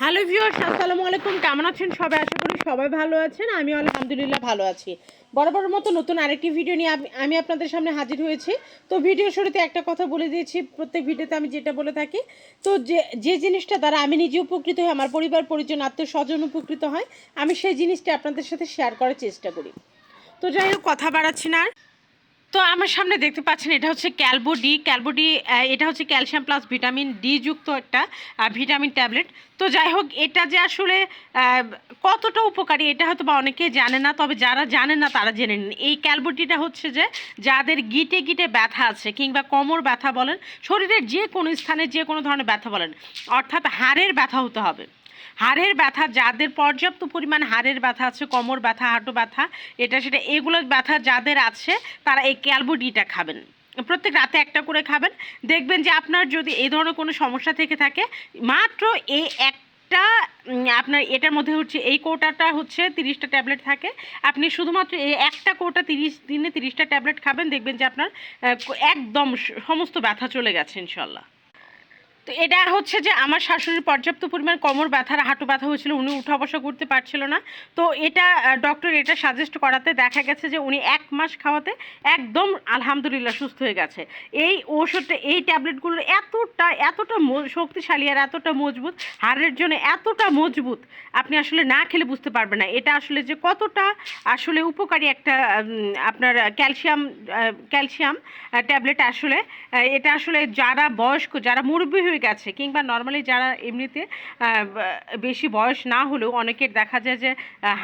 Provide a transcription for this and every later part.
Hello viewers, আসসালামু আলাইকুম। কেমন আছেন সবাই? আশা করি সবাই ভালো আছেন। আমি আলহামদুলিল্লাহ ভালো আছি। বরাবর মতো নতুন আরেকটি ভিডিও নিয়ে আমি আপনাদের সামনে হাজির হয়েছি। তো ভিডিও শুরুতে একটা কথা বলে দিয়েছি। প্রত্যেক ভিডিওতে আমি যেটা বলে থাকি, তো যে যে জিনিসটা দ্বারা আমি নিজে উপকৃত হই, আমার পরিবার, পরিজন, আত্মীয় স্বজন উপকৃত হয়, আমি সেই জিনিসটা আপনাদের সাথে শেয়ার করার চেষ্টা করি। তো যাই হোক, কথা বাড়াচ্ছি না আর। তো আমার সামনে দেখতে পাচ্ছেন, এটা হচ্ছে ক্যালবো ডি ক্যালবো ডি এটা হচ্ছে ক্যালসিয়াম প্লাস ভিটামিন ডি যুক্ত একটা ভিটামিন ট্যাবলেট। তো যাই হোক, এটা যে আসলে কতটা উপকারী এটা হয়তো বা অনেকে জানে না, তবে যারা জানে না তারা জেনে নিন। এই ক্যালবোটিটা হচ্ছে যে, যাদের গিটে গিটে ব্যথা আছে, কিংবা কোমর ব্যথা বলেন, শরীরের যে কোনো স্থানে যে কোনো ধরনের ব্যথা বলেন, অর্থাৎ হাড়ের ব্যথা হতে হবে। হাড়ের ব্যথা যাদের পর্যাপ্ত পরিমাণ হাড়ের ব্যথা আছে কোমর ব্যথা হাঁটু ব্যথা এটা সেটা এগুলোর ব্যথা যাদের আছে তারা এই ক্যালবোডিটা খাবেন। প্রত্যেক রাতে একটা করে খাবেন। দেখবেন যে আপনার যদি এই ধরনের কোনো সমস্যা থেকে থাকে মাত্র এই একটা উম, আপনার এটার মধ্যে হচ্ছে এই কৌটাটা হচ্ছে তিরিশটা ট্যাবলেট থাকে। আপনি শুধুমাত্র এই একটা কৌটা তিরিশ দিনে তিরিশটা ট্যাবলেট খাবেন। দেখবেন যে আপনার একদম সমস্ত ব্যথা চলে গেছে ইনশাল্লাহ। তো এটা হচ্ছে যে আমার শাশুড়ির পর্যাপ্ত পরিমাণ কোমর ব্যথার হাঁটু ব্যথা হয়েছিল, উনি উঠা বসা করতে পারছিল না। তো এটা ডক্টর এটা সাজেস্ট করাতে দেখা গেছে যে উনি এক মাস খাওয়াতে একদম আলহামদুলিল্লাহ সুস্থ হয়ে গেছে। এই ওষুধটা এই ট্যাবলেটগুলো এতটা এতটা শক্তিশালী আর এতটা মজবুত, হাড়ের জন্য এতটা মজবুত, আপনি আসলে না খেলে বুঝতে পারবেন না। এটা আসলে যে কতটা আসলে উপকারী একটা আপনার ক্যালসিয়াম ক্যালসিয়াম ট্যাবলেট আসলে এটা আসলে যারা বয়স্ক, যারা মুরব্বী হয়ে গেছে কিংবা নর্মালি যারা এমনিতে বেশি বয়স না হলেও অনেকের দেখা যায় যে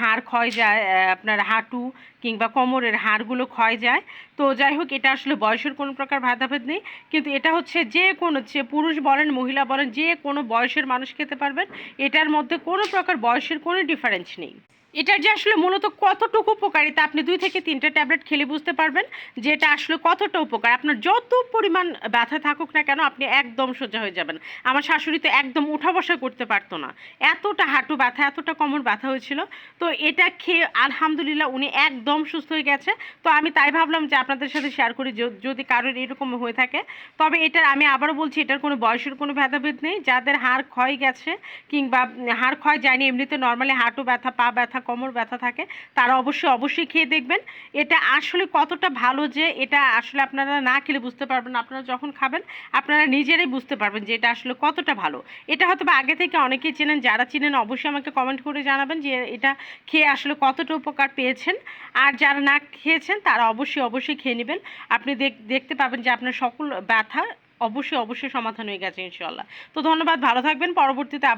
হাড় ক্ষয় যায় আপনার হাঁটু কিংবা কোমরের হাড়গুলো ক্ষয় যায়। তো যাই হোক, এটা আসলে বয়সের কোনো প্রকার ভেদাভেদ নেই। কিন্তু এটা হচ্ছে যে কোনো, যে পুরুষ বলেন, মহিলা বলেন, যে কোনো বয়সের মানুষ খেতে পারবেন। এটার মধ্যে কোনো প্রকার বয়সের কোনো ডিফারেন্স নেই। এটার যে আসলে মূলত কতটুকু উপকারিতা, আপনি দুই থেকে তিনটে ট্যাবলেট খেলে বুঝতে পারবেন যে এটা আসলে কতটা উপকার। আপনার যত পরিমাণ ব্যথা থাকুক না কেন, আপনি একদম সোজা হয়ে যাবেন। আমার শাশুড়ি তো একদম উঠা বসা করতে পারতো না। এতটা হাঁটু ব্যথা, এতটা কোমর ব্যথা হয়েছিল। তো এটা খেয়ে আলহামদুলিল্লাহ উনি একদম সুস্থ হয়ে গেছে। তো আমি তাই ভাবলাম যে আপনাদের সাথে শেয়ার করি যদি কারোর এরকম হয়ে থাকে। তবে এটার আমি আবারও বলছি, এটার কোনো বয়সের কোনো ভেদাভেদ নেই। যাদের হাড় ক্ষয় গেছে কিংবা হাড় ক্ষয় যায়নি, এমনিতে নর্মালি হাঁটু ব্যথা, পা ব্যথা কোমর ব্যথা থাকে, তারা অবশ্যই অবশ্যই খেয়ে দেখবেন। এটা আসলে কতটা ভালো যে এটা আসলে আপনারা না খেলে বুঝতে পারবেন। আপনারা যখন খাবেন, আপনারা নিজেরাই বুঝতে পারবেন যে এটা আসলে কতটা ভালো। এটা হয়তো আগে থেকে অনেকেই চেনেন, যারা চিনেন অবশ্যই আমাকে কমেন্ট করে জানাবেন যে এটা খেয়ে আসলে কতটা উপকার পেয়েছেন। আর যারা না খেয়েছেন, তারা অবশ্যই অবশ্যই খেয়ে নেবেন। আপনি দেখ- দেখতে পাবেন যে আপনার সকল ব্যথা অবশ্যই অবশ্যই সমাধান হয়ে গেছে ইনশাল্লাহ তো ধন্যবাদ, ভালো থাকবেন। পরবর্তীতে